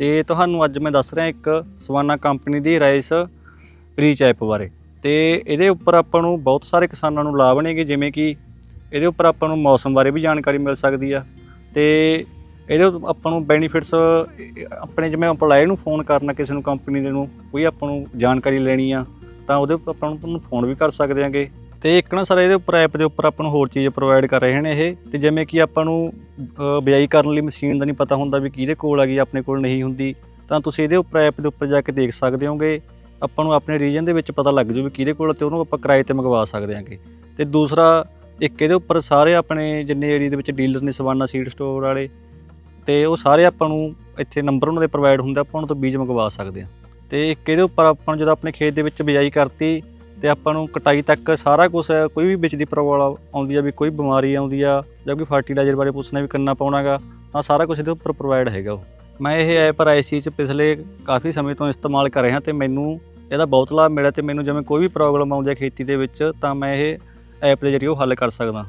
ਤੇ ਤੁਹਾਨੂੰ ਅੱਜ ਮੈਂ ਦੱਸ ਰਿਹਾ ਇੱਕ ਸਵਾਨਾ ਕੰਪਨੀ ਦੀ ਰਾਈਸ ਰੀਚ ਐਪ ਬਾਰੇ। ਤੇ ਇਹਦੇ ਉੱਪਰ ਆਪਾਂ ਨੂੰ ਬਹੁਤ ਸਾਰੇ ਕਿਸਾਨਾਂ ਨੂੰ ਲਾਭ ਨੇਗੇ, ਜਿਵੇਂ ਕਿ ਇਹਦੇ ਉੱਪਰ ਆਪਾਂ ਨੂੰ ਮੌਸਮ ਬਾਰੇ ਵੀ ਜਾਣਕਾਰੀ ਮਿਲ ਸਕਦੀ ਆ। ਤੇ ਇਹਦੇ ਆਪਾਂ ਨੂੰ ਬੈਨੀਫਿਟਸ, ਆਪਣੇ ਜਿਵੇਂ EMPLOYE ਨੂੰ ਫੋਨ ਕਰਨਾ ਕਿਸੇ ਨੂੰ, ਕੰਪਨੀ ਦੇ ਨੂੰ, ਕੋਈ ਆਪਾਂ ਨੂੰ ਜਾਣਕਾਰੀ ਲੈਣੀ ਆ, ਤਾਂ ਉਹਦੇ ਉੱਪਰ ਆਪਾਂ ਨੂੰ ਫੋਨ ਵੀ ਕਰ ਸਕਦੇ ਆਂਗੇ। ਤੇ ਇੱਕ ਨਾ ਸਰ, ਇਹਦੇ ਉੱਪਰ ਐਪ ਦੇ ਉੱਪਰ ਆਪਾਂ ਨੂੰ ਹੋਰ ਚੀਜ਼ ਪ੍ਰੋਵਾਈਡ ਕਰ ਰਹੇ ਨੇ ਇਹ। ਤੇ ਜਿਵੇਂ ਕਿ ਆਪਾਂ ਨੂੰ ਬਿਜਾਈ ਕਰਨ ਲਈ ਮਸ਼ੀਨ ਦਾ ਨਹੀਂ ਪਤਾ ਹੁੰਦਾ ਵੀ ਕਿਹਦੇ ਕੋਲ ਹੈਗੀ ਆਪਣੇ ਕੋਲ ਨਹੀਂ ਹੁੰਦੀ। ਤਾਂ ਤੁਸੀਂ ਇਹਦੇ ਉੱਪਰ, ਐਪ ਦੇ ਉੱਪਰ ਜਾ ਕੇ ਦੇਖ ਸਕਦੇ ਹੋਗੇ। ਆਪਾਂ ਨੂੰ ਆਪਣੇ ਰੀਜਨ ਦੇ ਵਿੱਚ ਪਤਾ ਲੱਗ ਜੂ ਵੀ ਕਿਹਦੇ ਕੋਲ ਆ ਤੇ ਉਹਨੂੰ ਆਪਾਂ ਕਿਰਾਏ ਤੇ ਮੰਗਵਾ ਸਕਦੇ ਹਾਂਗੇ ਤੇ ਦੂਸਰਾ, ਇੱਕ ਇਹਦੇ ਉੱਪਰ ਸਾਰੇ ਆਪਣੇ ਜਿੰਨੇ ਏਰੀਆ ਦੇ ਵਿੱਚ ਡੀਲਰ ਨੇ ਸਵਾਨਾ ਸੀਡ ਸਟੋਰ ਵਾਲੇ, ਤੇ ਉਹ ਸਾਰੇ ਆਪਾਂ ਨੂੰ ਇੱਥੇ ਨੰਬਰ ਉਹਨਾਂ ਦੇ ਪ੍ਰੋਵਾਈਡ ਹੁੰਦਾ, ਆਪਾਂ ਉਹਨਾਂ ਤੋਂ ਬੀਜ ਮੰਗਵਾ ਸਕਦੇ ਹਾਂ ਤੇ ਇੱਕ ਇਹਦੇ ਉੱਪਰ ਆਪਾਂ ਜਦੋਂ ਆਪਣੇ ਖੇਤ ਦੇ ਵਿੱਚ ਬਿਜਾਈ ਕਰਤੀ ਤੇ ਆਪਾਂ ਨੂੰ ਕਟਾਈ ਤੱਕ ਸਾਰਾ ਕੁਝ ਕੋਈ ਵੀ ਵਿੱਚ ਦੀ ਪ੍ਰੋਬਲਮ ਆਉਂਦੀ ਆ ਵੀ ਕੋਈ ਬਿਮਾਰੀ ਆਉਂਦੀ ਆ ਜਾਂ ਕੋਈ ਫਰਟੀਲਾਈਜ਼ਰ ਬਾਰੇ ਪੁੱਛਣਾ ਵੀ ਕਰਨਾ ਪਾਉਣਾਗਾ ਤਾਂ ਸਾਰਾ ਕੁਝ ਇਹਦੇ ਉੱਪਰ ਪ੍ਰੋਵਾਈਡ ਹੈਗਾ ਉਹ। ਮੈਂ ਇਹ ਐਪ ਰਾਈਸੀ ਚ ਪਿਛਲੇ ਕਾਫੀ ਸਮੇਂ ਤੋਂ ਇਸਤੇਮਾਲ ਕਰ ਰਿਹਾ ਤੇ ਮੈਨੂੰ ਇਹਦਾ ਬਹੁਤ ਲਾਭ ਮਿਲਿਆ ਤੇ ਮੈਨੂੰ ਜਿਵੇਂ ਕੋਈ ਵੀ ਪ੍ਰੋਬਲਮ ਆਉਂਦੀ ਹੈ ਖੇਤੀ ਦੇ ਵਿੱਚ, ਤਾਂ ਮੈਂ ਇਹ ਐਪ ਦੇ ਜ਼ਰੀਏ ਉਹ ਹੱਲ ਕਰ ਸਕਦਾ।